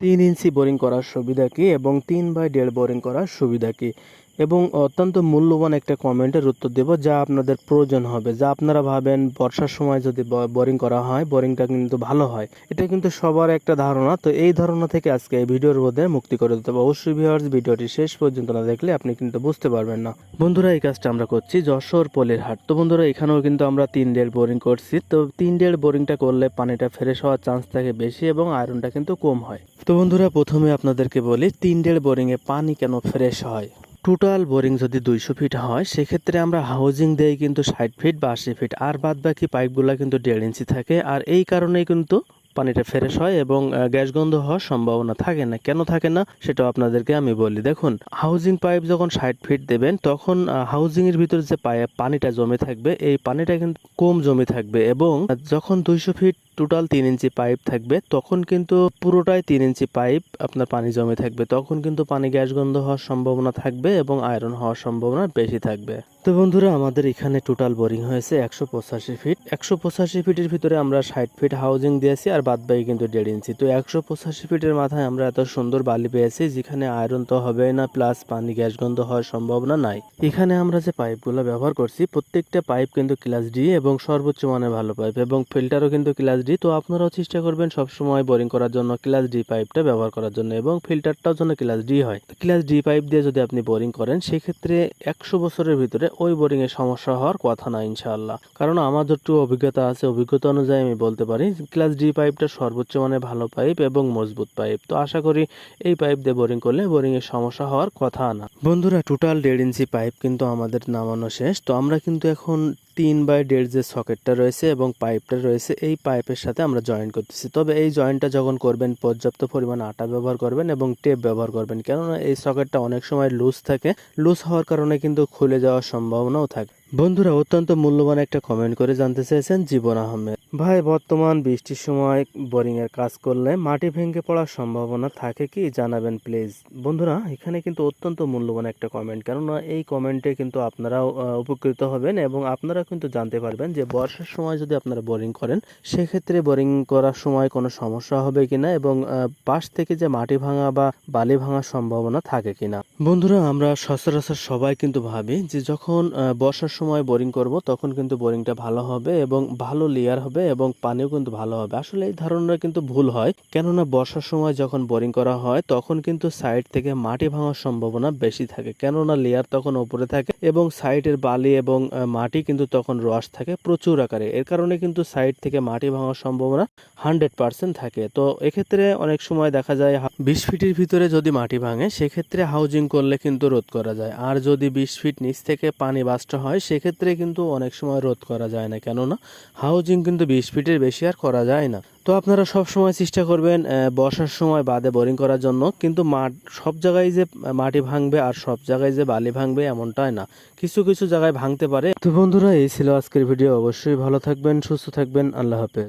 তিন inch boring করার সুবিধা কী এবং তিন বাই দেড় বোরিং করার সুবিধা কি? এবং অত্যন্ত মূল্যবান একটা কমেন্টের উত্তর দেব, যা আপনাদের প্রয়োজন হবে। যা আপনারা ভাবেন, বর্ষার সময় যদি বোরিং করা হয় বোরিংটা কিন্তু ভালো হয়। এটা কিন্তু সবার একটা ধারণা। তো এই ধারণা থেকে আজকে এই ভিডিওর মধ্যে মুক্তি করে দিতে হবে। অবশ্যই ভিউয়ার্স ভিডিওটি শেষ পর্যন্ত না দেখলে আপনি কিন্তু বুঝতে পারবেন না। বন্ধুরা, এই কাজটা আমরা করছি যশোর পলের হাট। তো বন্ধুরা, এখানেও কিন্তু আমরা তিন ডেল বোরিং করছি। তো তিন ডেল বোরিংটা করলে পানিটা ফ্রেশ হওয়ার চান্স থাকে বেশি এবং আয়রনটা কিন্তু কম হয়। তো বন্ধুরা, প্রথমে আপনাদেরকে বলি, তিন ডেল বোরিংয়ে পানি কেন ফ্রেশ হয়? টোটাল বোরিং যদি দুইশো ফিট হয়, সেক্ষেত্রে আমরা হাউজিং দেই কিন্তু ষাট ফিট বা আশি ফিট। আর বাদ বাকি পাইপগুলো কিন্তু দেড় ইঞ্চি থাকে। আর এই কারণেই কিন্তু পানিটা ফ্রেশ হয় এবং গ্যাস গন্ধ হওয়ার সম্ভাবনা থাকে না। কেন থাকে না, সেটাও আপনাদেরকে আমি বলি। দেখুন, হাউজিং পাইপ যখন ষাট ফিট দেবেন, তখন হাউজিং এর ভিতরে যে পাইপ পানিটা জমে থাকবে, এই পানিটা কিন্তু কম জমে থাকবে এবং যখন দুইশো ফিট টোটাল তিন ইঞ্চি পাইপ থাকবে, তখন কিন্তু পুরোটাই তিন ইঞ্চি পাইপ আপনার পানি জমে থাকবে। তখন কিন্তু পানি গ্যাস গন্ধ হওয়ার সম্ভাবনা থাকবে এবং আয়রন হওয়ার সম্ভাবনা বেশি থাকবে। তো বন্ধুরা, আমাদের এখানে টোটাল বোরিং হয়েছে একশো পঁচাশি ফিট। একশো পঁচাশি ফিটের ভিতরে আমরা ষাট ফিট হাউজিং দিয়েছি আর বাদ বাকি কিন্তু দেড় ইঞ্চি। তো একশো পঁচাশি ফিটের মাথায় আমরা এত সুন্দর বালি পেয়েছি যেখানে আয়রন তো হবে না, প্লাস পানি গ্যাস গন্ধ হওয়ার সম্ভাবনা নাই। এখানে আমরা যে পাইপগুলো ব্যবহার করছি, প্রত্যেকটা পাইপ কিন্তু ক্লাস ডি এবং সর্বোচ্চ মানের ভালো পাইপ এবং ফিল্টারও কিন্তু ক্লাস ডি তো আপনারাও চেষ্টা করবেন সবসময় বোরিং করার জন্য ক্লাস ডি পাইপটা ব্যবহার করার জন্য এবং ফিল্টারটাও যেন ক্লাস ডি হয়। ক্লাস ডি পাইপ দিয়ে যদি আপনি বোরিং করেন, সেক্ষেত্রে একশো বছরের ভিতরে ওই বোরিং এ সমস্যা হওয়ার কথা না, ইনশাআল্লাহ। কারণ আমার একটু অভিজ্ঞতা আছে, অভিজ্ঞতা অনুযায়ী আমি বলতে পারি ক্লাস ডি পাইপটা সর্বোচ্চ মানে ভালো পাইপ এবং মজবুত পাইপ তো আশা করি এই পাইপ দিয়ে বোরিং করলে বোরিং এর সমস্যা হওয়ার কথা না। বন্ধুরা টোটাল দেড় ইঞ্চি পাইপ কিন্তু আমাদের নামানো শেষ। তো আমরা কিন্তু এখন তিন বাই দেড় যে সকেটটা রয়েছে এবং পাইপটা রয়েছে, এই পাইপের সাথে আমরা জয়েন করতেছি। তবে এই জয়েন্টটা যখন করবেন, পর্যাপ্ত পরিমাণ আটা ব্যবহার করবেন এবং টেপ ব্যবহার করবেন। কেননা এই সকেটটা অনেক সময় লুজ থাকে। লুজ হওয়ার কারণে কিন্তু খুলে যাওয়ার সম্ভাবনাও থাকে। বন্ধুরা, অত্যন্ত মূল্যবান একটা কমেন্ট করে জানতে চেয়েছেন জীবন আহমেদ। ভাই, বর্তমান বৃষ্টির সময় বোরিং এর কাজ করলে মাটি ভেঙে পড়ার সম্ভাবনা থাকে কি? জানাবেন প্লিজ বন্ধুরা, এখানে কিন্তু অত্যন্ত মূল্যবান একটা কমেন্ট কেননা এই কমেন্টে কিন্তু আপনারাও উপকৃত হবেন এবং আপনারা কিন্তু জানতে পারবেন যে বর্ষার সময় যদি আপনারা বোরিং করেন, সেক্ষেত্রে বোরিং করার সময় কোনো সমস্যা হবে কিনা এবং পাশ থেকে যে মাটি ভাঙা বা বালি ভাঙার সম্ভাবনা থাকে কিনা। বন্ধুরা, আমরা সচরাচর সবাই কিন্তু ভাবি যে যখন বর্ষার সময় বোরিং করব, তখন কিন্তু বোরিংটা ভালো হবে এবং ভালো লেয়ার হবে এবং পানিও কিন্তু ভালো হবে। আসলে এই ধারণা কিন্তু ভুল হয়। কেননা বর্ষার সময় যখন বোরিং করা হয়, তখন কিন্তু সাইড থেকে মাটি ভাঙার সম্ভাবনা বেশি থাকে। কেননা লেয়ার তখন উপরে থাকে এবং সাইডের বালি এবং মাটি কিন্তু তখন রস থাকে প্রচুর আকারে। এর কারণে কিন্তু সাইড থেকে মাটি ভাঙার সম্ভাবনা হান্ড্রেড পার্সেন্ট থাকে। তো এক্ষেত্রে অনেক সময় দেখা যায়, বিশ ফিটের ভিতরে যদি মাটি ভাঙে, সেক্ষেত্রে হাউজিং করলে কিন্তু রোধ করা যায়। আর যদি বিশ ফিট নিচ থেকে পানি বাস্ট হয়, সেক্ষেত্রে কিন্তু অনেক সময় রোধ করা যায় না। কেননা, হাউজিং কিন্তু বিশ ফিটের বেশি আর করা যায় না। তো আপনারা সব সময় চেষ্টা করবেন বর্ষার সময় বাদে বোরিং করার জন্য। কিন্তু মাঠ, সব জায়গায় যে মাটি ভাঙবে আর সব জায়গায় যে বালি ভাঙবে এমনটাই না। কিছু কিছু জায়গায় ভাঙতে পারে। তো বন্ধুরা, এই ছিল আজকের ভিডিও। অবশ্যই ভালো থাকবেন, সুস্থ থাকবেন। আল্লাহ হাফেজ।